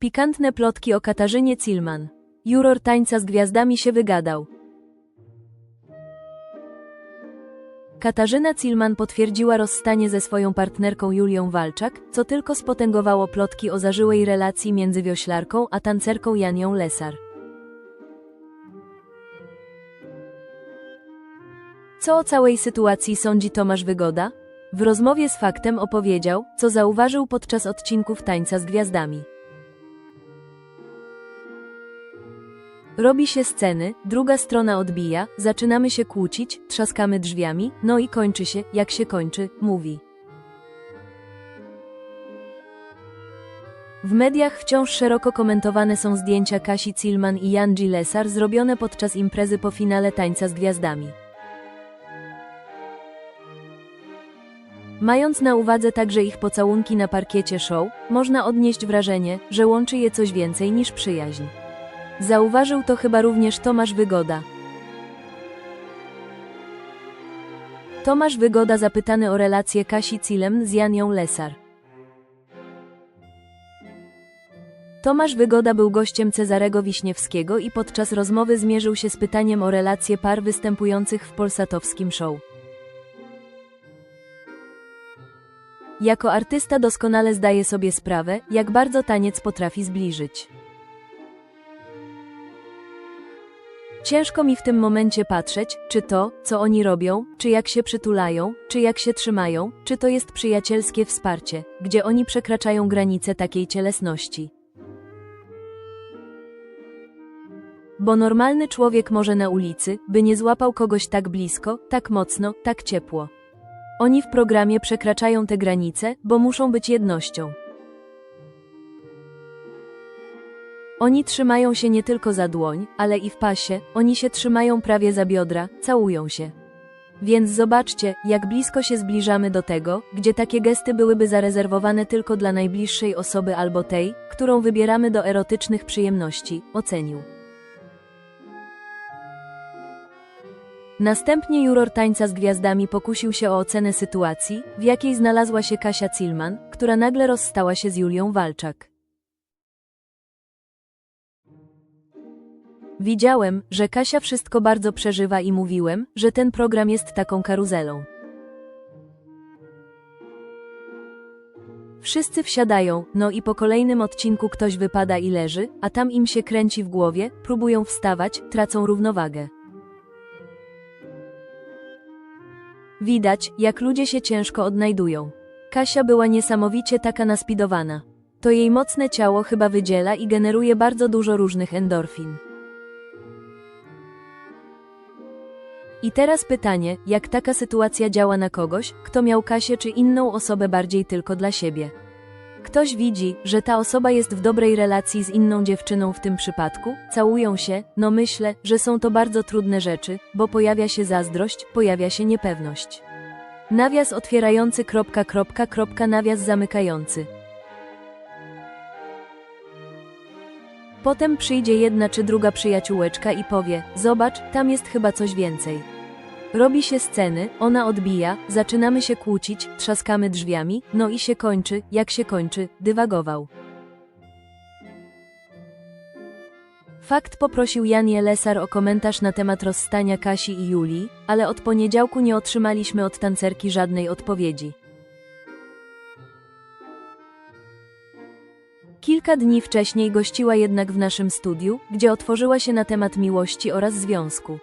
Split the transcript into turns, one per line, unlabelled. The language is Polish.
Pikantne plotki o Katarzynie Cilman. Juror tańca z gwiazdami się wygadał. Katarzyna Cilman potwierdziła rozstanie ze swoją partnerką Julią Walczak, co tylko spotęgowało plotki o zażyłej relacji między wioślarką a tancerką Janią Lesar. Co o całej sytuacji sądzi Tomasz Wygoda? W rozmowie z Faktem opowiedział, co zauważył podczas odcinków Tańca z Gwiazdami. Robi się sceny, druga strona odbija, zaczynamy się kłócić, trzaskamy drzwiami, no i kończy się, jak się kończy, mówi. W mediach wciąż szeroko komentowane są zdjęcia Kasi Cilman i Janji Lesar zrobione podczas imprezy po finale Tańca z Gwiazdami. Mając na uwadze także ich pocałunki na parkiecie show, można odnieść wrażenie, że łączy je coś więcej niż przyjaźń. Zauważył to chyba również Tomasz Wygoda. Tomasz Wygoda zapytany o relację Kasi Cilem z Janią Lesar. Tomasz Wygoda był gościem Cezarego Wiśniewskiego i podczas rozmowy zmierzył się z pytaniem o relacje par występujących w polsatowskim show. Jako artysta doskonale zdaje sobie sprawę, jak bardzo taniec potrafi zbliżyć. Ciężko mi w tym momencie patrzeć, czy to, co oni robią, czy jak się przytulają, czy jak się trzymają, czy to jest przyjacielskie wsparcie, gdzie oni przekraczają granice takiej cielesności. Bo normalny człowiek może na ulicy, by nie złapał kogoś tak blisko, tak mocno, tak ciepło. Oni w programie przekraczają te granice, bo muszą być jednością. Oni trzymają się nie tylko za dłoń, ale i w pasie, oni się trzymają prawie za biodra, całują się. Więc zobaczcie, jak blisko się zbliżamy do tego, gdzie takie gesty byłyby zarezerwowane tylko dla najbliższej osoby albo tej, którą wybieramy do erotycznych przyjemności, ocenił. Następnie juror tańca z gwiazdami pokusił się o ocenę sytuacji, w jakiej znalazła się Kasia Cilman, która nagle rozstała się z Julią Walczak. Widziałem, że Kasia wszystko bardzo przeżywa i mówiłem, że ten program jest taką karuzelą. Wszyscy wsiadają, no i po kolejnym odcinku ktoś wypada i leży, a tam im się kręci w głowie, próbują wstawać, tracą równowagę. Widać, jak ludzie się ciężko odnajdują. Kasia była niesamowicie taka naspidowana. To jej mocne ciało chyba wydziela i generuje bardzo dużo różnych endorfin. I teraz pytanie, jak taka sytuacja działa na kogoś, kto miał Kasię czy inną osobę bardziej tylko dla siebie. Ktoś widzi, że ta osoba jest w dobrej relacji z inną dziewczyną w tym przypadku, całują się, no myślę, że są to bardzo trudne rzeczy, bo pojawia się zazdrość, pojawia się niepewność. Nawias otwierający kropka kropka kropka nawias zamykający. Potem przyjdzie jedna czy druga przyjaciółeczka i powie: Zobacz, tam jest chyba coś więcej. Robi się sceny, ona odbija, zaczynamy się kłócić, trzaskamy drzwiami, no i się kończy, jak się kończy, dywagował. Fakt poprosił Janię Lesar o komentarz na temat rozstania Kasi i Julii, ale od poniedziałku nie otrzymaliśmy od tancerki żadnej odpowiedzi. Kilka dni wcześniej gościła jednak w naszym studiu, gdzie otworzyła się na temat miłości oraz związku.